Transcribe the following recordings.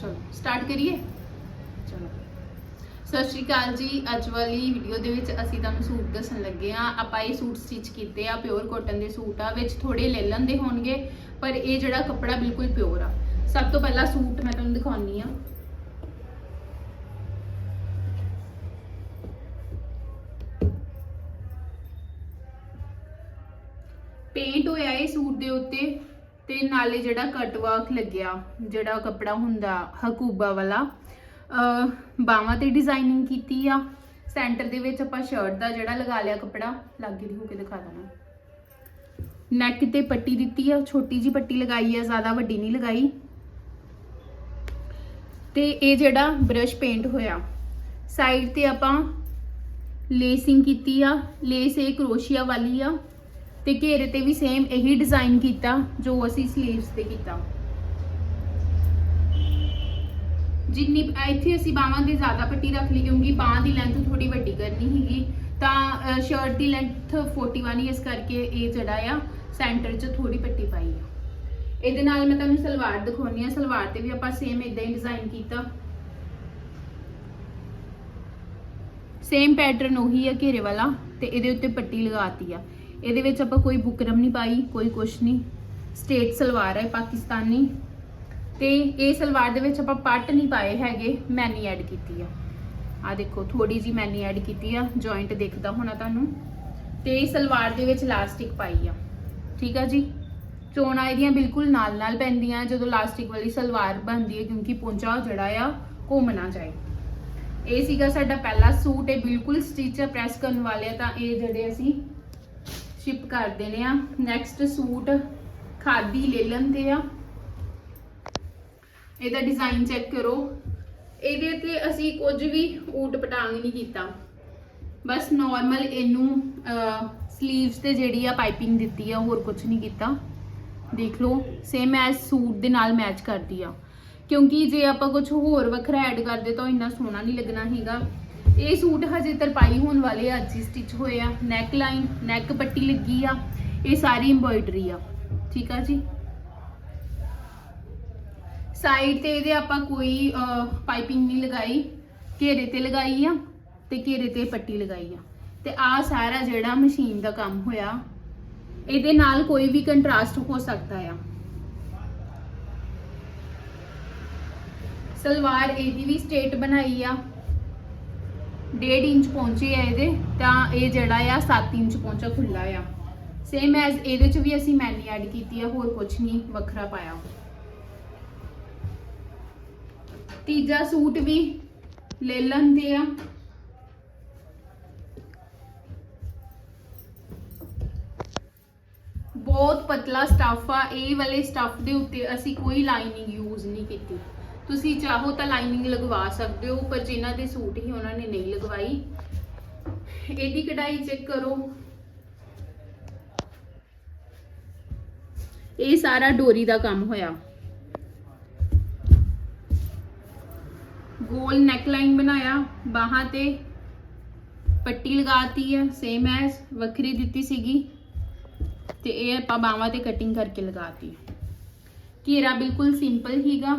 ਚਲੋ ਸਟਾਰਟ ਕਰੀਏ? ਚਲੋ। ਸਤਿ ਸ਼੍ਰੀ ਅਕਾਲ ਜੀ, ਅੱਜ ਵਾਲੀ ਵੀਡੀਓ ਦੇ ਵਿੱਚ ਅਸੀਂ ਤੁਹਾਨੂੰ ਸੂਟ ਦੱਸਣ ਲੱਗੇ ਆ ਆਪਾਂ ਇਹ ਸੂਟ ਸਟਿਚ ਕੀਤੇ ਆ ਪਿਓਰ ਕਾਟਨ ਦੇ ਸੂਟ ਆ, ਵਿੱਚ ਥੋੜੇ ਲੈ ਲੈਂਦੇ ਹੋਣਗੇ, ਪਰ ਇਹ ਜਿਹੜਾ ਕੱਪੜਾ ਬਿਲਕੁਲ ਪਿਓਰ ਆ। ਸਭ ਤੋਂ ਪਹਿਲਾਂ ਸੂਟ ਮੈਂ ਤੁਹਾਨੂੰ ਦਿਖਾਉਣੀ ਆ। ਪੇਂਟ ਹੋਇਆ ਇਹ ਸੂਟ ਦੇ ਉੱਤੇ। ਤੇ ਨਾਲੇ ਜਿਹੜਾ ਕਟ ਵਰਕ ਲੱਗਿਆ, ਜਿਹੜਾ ਕੱਪੜਾ ਹੁੰਦਾ, ਹਕੂਬਾ ਵਾਲਾ ਬਾਹਾਂ ਤੇ ਡਿਜ਼ਾਈਨਿੰਗ ਕੀਤੀ ਆ। ਸੈਂਟਰ ਦੇ ਵਿੱਚ ਆਪਾਂ ਸ਼ਰਟ ਦਾ ਜਿਹੜਾ ਲਗਾ ਲਿਆ ਕੱਪੜਾ, ਲਾਗੇ ਦੀ ਹੋ ਕੇ ਦਿਖਾ ਦਣਾ ਨੈਕ ਤੇ ਪੱਟੀ ਦਿੱਤੀ ਆ, ਛੋਟੀ ਜੀ ਪੱਟੀ ਲਗਾਈ ਆ, ਜ਼ਿਆਦਾ ਵੱਡੀ ਨਹੀਂ ਲਗਾਈ। ਤੇ ਇਹ ਜਿਹੜਾ ਬ੍ਰਸ਼ ਪੇਂਟ ਹੋਇਆ ਸਾਈਡ ਤੇ ਆਪਾਂ ਲੇਸਿੰਗ ਕੀਤੀ ਆ ਲੇਸ ਇਹ ਕਰੋਸ਼ੀਆ ਵਾਲੀ ਆ। ਤੇ ਘੇਰੇ ਤੇ ਵੀ ਸੇਮ ਇਹੀ ਡਿਜ਼ਾਈਨ ਕੀਤਾ ਜੋ ਅਸੀਂ ਸਲੀਵਸ ਤੇ ਕੀਤਾ। ਜਿੰਨੀ ਇੱਥੇ ਅਸੀਂ ਬਾਹਾਂ ਦੀ ਜ਼ਿਆਦਾ ਪੱਟੀ ਰੱਖ ਲਈ, ਕਿਉਂਕਿ ਬਾਹਾਂ ਦੀ ਲੈਂਥ ਥੋੜੀ ਵੱਡੀ ਕਰਨੀ ਹੈਗੀ ਤਾਂ ਸ਼ਰਟ ਦੀ ਲੈਂਥ 41 ਹੀ ਇਸ ਕਰਕੇ ਇਹ ਜਿਹੜਾ ਆ ਸੈਂਟਰ 'ਚ ਥੋੜੀ ਪੱਟੀ ਪਾਈ ਆ। ਇਹਦੇ ਨਾਲ ਮੈਂ ਤੁਹਾਨੂੰ ਸਲਵਾਰ ਦਿਖਾਉਣੀ ਆ ਸਲਵਾਰ ਤੇ ਵੀ ਆਪਾਂ ਸੇਮ ਇਦਾਂ ਹੀ ਡਿਜ਼ਾਈਨ ਕੀਤਾ। ਸੇਮ ਪੈਟਰਨ ਉਹੀ ਆ ਘੇਰੇ ਵਾਲਾ, ਤੇ ਇਹਦੇ ਉੱਤੇ ਪੱਟੀ ਲਗਾਤੀ ਆ। ਇਹਦੇ ਵਿੱਚ ਆਪਾਂ ਕੋਈ ਬੁਕਰਮ ਨਹੀਂ ਪਾਈ, ਕੋਈ ਕੁਛ ਨਹੀਂ। ਸਟੇਟ ਸਲਵਾਰ ਹੈ, ਪਾਕਿਸਤਾਨੀ। ਤੇ ਇਹ ਸਲਵਾਰ ਦੇ ਵਿੱਚ ਆਪਾਂ ਪੱਟ ਨਹੀਂ ਪਾਏ ਹੈਗੇ, ਮੈਨੀ ਐਡ ਕੀਤੀ ਆ। ਆ ਦੇਖੋ ਥੋੜੀ ਜੀ ਮੈਨੀ ਐਡ ਕੀਤੀ ਆ ਜੁਆਇੰਟ ਦੇਖਦਾ ਹੋਣਾ ਤੁਹਾਨੂੰ। ਤੇ ਇਹ ਸਲਵਾਰ ਦੇ ਵਿੱਚ ਲਾਸਟਿਕ ਪਾਈ ਆ। ਠੀਕ ਆ ਜੀ? ਚੋਣਾਂ ਇਹਦੀਆਂ ਬਿਲਕੁਲ ਨਾਲ ਨਾਲ ਪੈਂਦੀਆਂ, ਜਦੋਂ ਲਾਸਟਿਕ ਵਾਲੀ ਸਲਵਾਰ ਬਣਦੀ ਹੈ, ਕਿਉਂਕਿ ਪੋਂਚਾ ਜਿਹੜਾ ਆ, ਘੁੰਮ ਨਾ ਜਾਏ। ਇਹ ਸੀਗਾ ਸਾਡਾ ਪਹਿਲਾ ਸੂਟ, ਇਹ ਬਿਲਕੁਲ ਸਟਿਚ ਪ੍ਰੈਸ ਕਰਨ ਵਾਲੇ ਆ, ਤਾਂ ਇਹ ਜਿਹੜੇ ਅਸੀਂ ਸ਼ਿਪ ਕਰ ਦੇਣੇ ਆ। ਨੈਕਸਟ ਸੂਟ ਖਾਦੀ ਲੈ ਲੈਂਦੇ ਆ। ਇਹਦਾ ਡਿਜ਼ਾਈਨ ਚੈੱਕ ਕਰੋ। ਇਹਦੇ ਤੇ ਅਸੀਂ ਕੁਝ ਵੀ ਊਟ ਪਟਾਂਗ ਨਹੀਂ ਕੀਤਾ। ਬਸ ਨਾਰਮਲ ਇਹਨੂੰ ਸਲੀਵਸ ਤੇ ਜਿਹੜੀ ਆ ਪਾਈਪਿੰਗ ਦਿੱਤੀ ਆ, ਹੋਰ ਕੁਝ ਨਹੀਂ ਕੀਤਾ। ਦੇਖ ਲਓ ਸੇਮ ਐਸ ਸੂਟ ਦੇ ਨਾਲ ਮੈਚ ਕਰਦੀ ਆ। ਕਿਉਂਕਿ ਜੇ ਆਪਾਂ ਕੁਝ ਹੋਰ ਵੱਖਰਾ ਐਡ ਕਰਦੇ ਤਾਂ ਉਹ ਇੰਨਾ ਸੋਹਣਾ ਨਹੀਂ ਲੱਗਣਾ ਹੈਗਾ। ਇਹ ਸੂਟ ਹਜੇ ਤਰਪਾਈ ਹੋਣ ਵਾਲੇ ਆ, ਅੱਜ ਹੀ ਸਟਿਚ ਹੋਏ ਆ। ਨੈਕ ਲਾਈਨ ਨੈਕ ਪੱਟੀ ਲੱਗੀ ਆ। ਇਹ ਸਾਰੀ ਐਮਬੋਇਡਰੀ ਆ। ਠੀਕ ਆ ਜੀ? ਸਾਈਡ ਤੇ ਇਹਦੇ ਆਪਾਂ ਕੋਈ ਪਾਈਪਿੰਗ ਨਹੀਂ ਲਗਾਈ। ਘੇਰੇ ਤੇ ਲਗਾਈ ਆ ਤੇ ਘੇਰੇ ਤੇ ਪੱਟੀ ਲਗਾਈ ਆ। ਤੇ ਆ ਸਾਰਾ ਜਿਹੜਾ ਮਸ਼ੀਨ ਦਾ ਕੰਮ ਹੋਇਆ, ਇਹਦੇ ਨਾਲ ਕੋਈ ਵੀ ਕੰਟਰਾਸਟ ਹੋ ਸਕਦਾ ਆ। ਸਲਵਾਰ ਇਹਦੀ ਵੀ ਸਟੇਟ ਬਣਾਈ ਆ। 1.5 ਇੰਚ ਪਹੁੰਚੇ ਆ ਇਹਦੇ, ਤਾਂ ਇਹ ਜਿਹੜਾ ਆ 7 ਇੰਚ ਪਹੁੰਚਾ ਖੁੱਲਾ ਆ। ਸੇਮ ਐਜ਼ ਇਹਦੇ ਚ ਵੀ ਅਸੀਂ ਮੈਨੀ ਐਡ ਕੀਤੀ ਆ, ਹੋਰ ਕੁਝ ਨਹੀਂ ਵੱਖਰਾ ਪਾਇਆ। ਤੀਜਾ ਸੂਟ ਵੀ ਲੈ ਲੈਂਦੇ ਆ। ਬਹੁਤ ਪਤਲਾ ਸਟਫ ਆ, ਇਹ ਵਾਲੇ ਸਟਫ ਦੇ ਉੱਤੇ ਅਸੀਂ ਕੋਈ ਲਾਈਨਿੰਗ ਯੂਜ਼ ਨਹੀਂ ਕੀਤੀ। ਤੁਸੀਂ ਚਾਹੋ ਤਾਂ ਲਾਈਨਿੰਗ ਲਗਵਾ ਸਕਦੇ ਹੋ, ਪਰ ਜਿਨ੍ਹਾਂ ਦੇ ਸੂਟ ਹੀ ਉਹਨਾਂ ਨੇ ਨਹੀਂ ਲਗਵਾਈ, ਇਹਦੀ ਕਢਾਈ ਚੈੱਕ ਕਰੋ। ਇਹ ਸਾਰਾ ਡੋਰੀ ਦਾ ਕੰਮ ਹੋਇਆ। ਗੋਲ ਨੈਕ ਲਾਈਨ ਬਣਾਇਆ, ਬਾਹਾਂ ਤੇ ਪੱਟੀ ਲਗਾਤੀ ਹੈ ਸੇਮ ਐਸ ਵੱਖਰੀ ਦਿੱਤੀ ਸੀਗੀ, ਤੇ ਇਹ ਆਪਾਂ ਬਾਹਾਂ ਤੇ ਕਟਿੰਗ ਕਰਕੇ ਲਗਾਤੀ। ਘੇਰਾ ਬਿਲਕੁਲ ਸਿੰਪਲ ਹੀਗਾ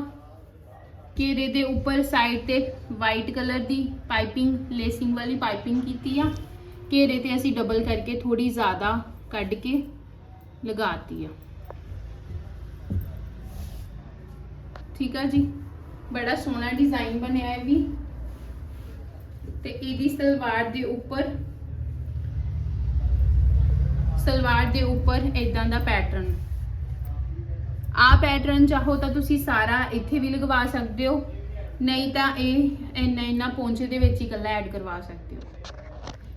ਘੇਰੇ ਦੇ ਉੱਪਰ ਸਾਈਡ ਤੇ ਵਾਈਟ ਕਲਰ ਦੀ ਪਾਈਪਿੰਗ ਲੇਸਿੰਗ ਵਾਲੀ ਪਾਈਪਿੰਗ ਕੀਤੀ ਆ। ਘੇਰੇ ਤੇ ਅਸੀਂ ਡਬਲ ਕਰਕੇ ਥੋੜੀ ਜ਼ਿਆਦਾ ਕੱਢ ਕੇ ਲਗਾਤੀ ਆ। ਠੀਕ ਆ ਜੀ? ਬੜਾ ਸੋਹਣਾ ਡਿਜ਼ਾਈਨ ਬਣਿਆ ਹੈ ਵੀ। ਤੇ ਇਹਦੀ ਸਲਵਾਰ ਦੇ ਉੱਪਰ, ਸਲਵਾਰ ਦੇ ਉੱਪਰ ਇਦਾਂ ਦਾ ਪੈਟਰਨ ਆ ਪੈਟਰਨ ਚਾਹੋ ਤਾਂ ਤੁਸੀਂ ਸਾਰਾ ਇੱਥੇ ਵੀ ਲਗਵਾ ਸਕਦੇ ਹੋ। ਨਹੀਂ ਤਾਂ ਇਹ ਇੰਨਾ ਇੰਨਾ ਪੌਂਚੇ ਦੇ ਵਿੱਚ ਹੀ ਇਕੱਲਾ ਐਡ ਕਰਵਾ ਸਕਦੇ ਹੋ।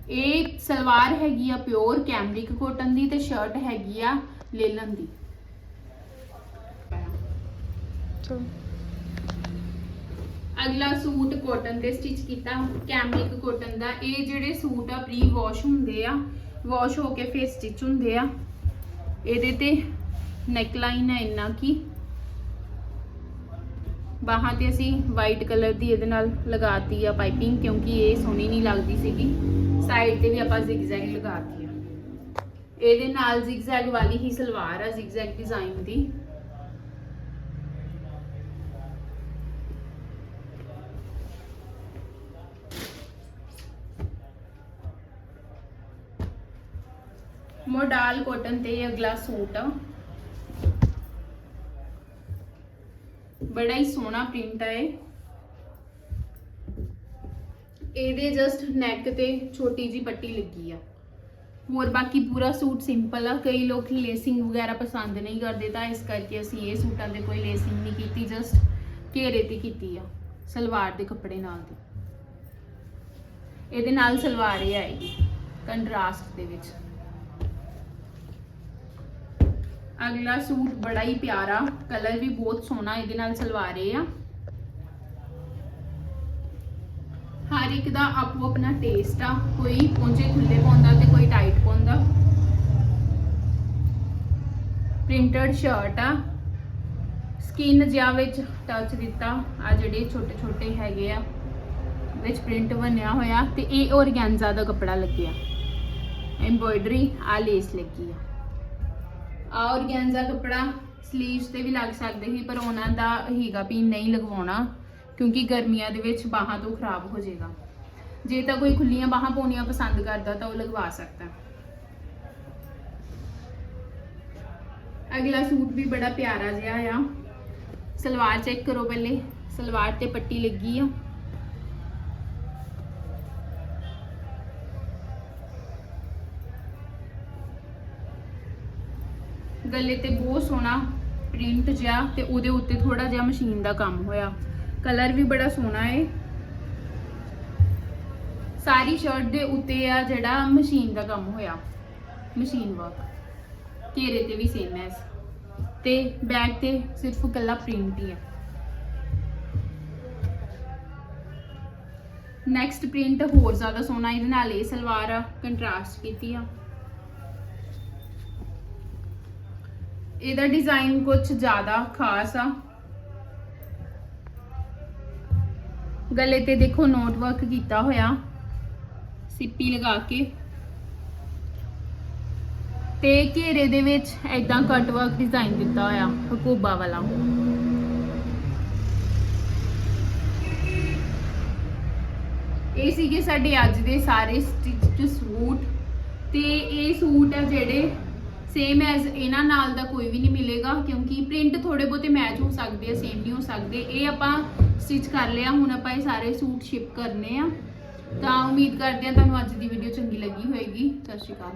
ਇਹ ਸਲਵਾਰ ਹੈਗੀ ਆ ਪਿਓਰ ਕੈਮਰਿਕ ਕੋਟਨ ਦੀ ਤੇ ਸ਼ਰਟ ਹੈਗੀ ਆ ਲੇਲਨ ਦੀ। ਅਗਲਾ ਸੂਟ ਕਾਟਨ ਤੇ ਸਟਿਚ ਕੀਤਾ। ਕੈਮਰਿਕ ਕਾਟਨ ਦਾ। ਇਹ ਜਿਹੜੇ ਸੂਟ ਆ ਪ੍ਰੀ ਵਾਸ਼ ਹੁੰਦੇ ਆ ਵਾਸ਼ ਹੋ ਕੇ ਫਿਰ ਸਟਿਚ ਹੁੰਦੇ ਆ। ਇਹਦੇ ਤੇ ਨੈਕ ਲਾਈਨ ਹੈ ਇੰਨਾ ਕੀ। ਬਾਹਾਂ ਤੇ ਅਸੀਂ ਵਾਈਟ ਕਲਰ ਦੀ ਇਹਦੇ ਨਾਲ ਲਗਾਤੀ ਆ ਪਾਈਪਿੰਗ ਕਿਉਂਕਿ ਇਹ ਸੋਹਣੀ ਨਹੀਂ ਲੱਗਦੀ ਸੀਗੀ। ਸਾਈਡ ਤੇ ਵੀ ਆਪਾਂ ਜ਼ਿਗਜ਼ੈਗ ਲਗਾਤੀ ਆ। ਇਹਦੇ ਨਾਲ ਜ਼ਿਗਜ਼ੈਗ ਵਾਲੀ ਹੀ ਸਲਵਾਰ ਆ ਜ਼ਿਗਜ਼ੈਗ ਡਿਜ਼ਾਈਨ ਦੀ। ਮੋਡਾਲ ਕੋਟਨ ਤੇ ਇਹ ਅਗਲਾ ਸੂਟ ਆ। ਬੜਾ ਹੀ ਸੋਹਣਾ ਪ੍ਰਿੰਟ ਹੈ ਇਹ। ਇਹਦੇ ਜਸਟ ਨੈਕ ਤੇ ਛੋਟੀ ਜੀ ਪੱਟੀ ਲੱਗੀ ਆ। ਹੋਰ ਬਾਕੀ ਪੂਰਾ ਸੂਟ ਸਿੰਪਲ ਆ। ਕਈ ਲੋਕ ਲੇਸਿੰਗ ਵਗੈਰਾ ਪਸੰਦ ਨਹੀਂ ਕਰਦੇ, ਤਾਂ ਇਸ ਕਰਕੇ ਅਸੀਂ ਇਹ ਸੂਟਾਂ ਦੇ ਕੋਈ ਲੇਸਿੰਗ ਨਹੀਂ ਕੀਤੀ ਜਸਟ ਘੇਰੇ ਤੇ ਕੀਤੀ ਆ, ਸਲਵਾਰ ਦੇ ਕੱਪੜੇ ਨਾਲ ਦੀ ਇਹਦੇ ਨਾਲ ਸਲਵਾਰ ਇਹ ਆਏਗੀ ਕੰਟਰਾਸਟ ਦੇ ਵਿੱਚ। ਅਗਲਾ ਸੂਟ ਬੜਾ ਹੀ ਪਿਆਰਾ, ਕਲਰ ਵੀ ਬਹੁਤ ਸੋਹਣਾ ਇਹਦੇ ਨਾਲ ਸਲਵਾਰ ਆ। ਹਰ ਇੱਕ ਦਾ ਆਪੋ ਆਪਣਾ ਟੇਸਟ ਆ, ਕੋਈ ਪੌਂਚੇ ਖੁੱਲੇ ਪਾਉਂਦਾ ਤੇ ਕੋਈ ਟਾਈਟ ਪਾਉਂਦਾ। ਪ੍ਰਿੰਟਡ ਸ਼ਰਟ ਆ। ਸਕਿਨ ਜਿਹਾ ਵਿੱਚ ਟੱਚ ਦਿੱਤਾ, ਆ ਜਿਹੜੇ ਛੋਟੇ ਛੋਟੇ ਹੈਗੇ ਆ, ਵਿੱਚ ਪ੍ਰਿੰਟ ਬਣਿਆ ਹੋਇਆ ਤੇ ਇਹ ਔਰਗੈਂਜ਼ਾ ਦਾ ਕੱਪੜਾ ਲੱਗਿਆ। ਐਮਬੋਇਡਰੀ ਆ ਲੇਸ ਲੱਗੀ ਆ। ਆ ਔਰਗੈਂਜ਼ਾ ਕੱਪੜਾ ਸਲੀਵਸ ਤੇ ਵੀ ਲੱਗ ਸਕਦੇ ਸੀ, ਪਰ ਉਹਨਾਂ ਦਾ ਹੀਗਾ ਵੀ ਨਹੀਂ ਲਗਵਾਉਣਾ, ਕਿਉਂਕਿ ਗਰਮੀਆਂ ਦੇ ਵਿੱਚ ਬਾਹਾਂ ਤੋਂ ਖਰਾਬ ਹੋ ਜਾਏਗਾ। ਜੇ ਤਾਂ ਕੋਈ ਖੁੱਲੀਆਂ ਬਾਹਾਂ ਪਾਉਣੀਆਂ ਪਸੰਦ ਕਰਦਾ ਤਾਂ ਉਹ ਲਗਵਾ ਸਕਦਾ। ਅਗਲਾ ਸੂਟ ਵੀ ਬੜਾ ਪਿਆਰਾ ਜਿਹਾ ਆ। ਸਲਵਾਰ ਚੈੱਕ ਕਰੋ ਪਹਿਲੇ। ਸਲਵਾਰ ਤੇ ਪੱਟੀ ਲੱਗੀ ਆ। ਗਲੇ ਤੇ ਬਹੁਤ ਸੋਹਣਾ ਪ੍ਰਿੰਟ ਜਿਹਾ ਤੇ ਉਹਦੇ ਉੱਤੇ ਥੋੜਾ ਜਿਹਾ ਮਸ਼ੀਨ ਦਾ ਕੰਮ ਹੋਇਆ। ਕਲਰ ਵੀ ਬੜਾ ਸੋਹਣਾ ਹੈ ਸਾਰੀ ਸ਼ਰਟ ਦੇ ਉੱਤੇ ਆ ਜਿਹੜਾ ਮਸ਼ੀਨ ਦਾ ਕੰਮ ਹੋਇਆ। ਮਸ਼ੀਨ ਵਰਕ ਘੇਰੇ ਤੇ ਵੀ ਸੇਮ ਹੈ ਤੇ ਬੈਕ ਤੇ ਸਿਰਫ ਕੱਲਾ ਪ੍ਰਿੰਟ ਹੀ ਹੈ ਨੈਕਸਟ ਪ੍ਰਿੰਟ ਹੋਰ ਜ਼ਿਆਦਾ ਸੋਹਣਾ ਇਹਦੇ ਨਾਲ ਇਹ ਸਲਵਾਰ ਆ ਕੰਟਰਾਸਟ ਕੀਤੀ ਆ। ਇਹਦਾ ਡਿਜ਼ਾਈਨ ਕੁਝ ਜ਼ਿਆਦਾ ਖਾਸ ਆ। ਗਲੇ ਤੇ ਦੇਖੋ ਨੋਟ ਵਰਕ ਕੀਤਾ ਹੋਇਆ। ਸਿੱਪੀ ਲਗਾ ਕੇ। ਤੇ ਘੇਰੇ ਦੇ ਵਿੱਚ ਐਦਾਂ ਕਟ ਵਰਕ ਡਿਜ਼ਾਈਨ ਦਿੱਤਾ ਹੋਇਆ, ਹਕੂਬਾ ਵਾਲਾ। ਇਹ ਸੀਗੇ ਸਾਡੇ ਅੱਜ ਦੇ ਸਾਰੇ ਸਟਿਚਡ ਸੂਟ ਤੇ ਇਹ ਸੂਟ ਆ ਜਿਹੜੇ ਸੇਮ ਐਜ਼ ਇਹਨਾਂ ਨਾਲ ਦਾ ਕੋਈ ਵੀ ਨਹੀਂ ਮਿਲੇਗਾ, ਕਿਉਂਕਿ ਪ੍ਰਿੰਟ ਥੋੜੇ ਬਹੁਤੇ ਮੈਚ ਹੋ ਸਕਦੇ ਆ ਸੇਮ ਨਹੀਂ ਹੋ ਸਕਦੇ। ਇਹ ਆਪਾਂ ਸਟਿਚ ਕਰ ਲਿਆ, ਹੁਣ ਆਪਾਂ ਇਹ ਸਾਰੇ ਸੂਟ ਸ਼ਿਪ ਕਰਨੇ ਆ। ਤਾਂ ਉਮੀਦ ਕਰਦੇ ਆ ਤੁਹਾਨੂੰ ਅੱਜ ਦੀ ਵੀਡੀਓ ਚੰਗੀ ਲੱਗੀ ਹੋਏਗੀ। ਸਤਿ ਸ਼੍ਰੀ ਅਕਾਲ।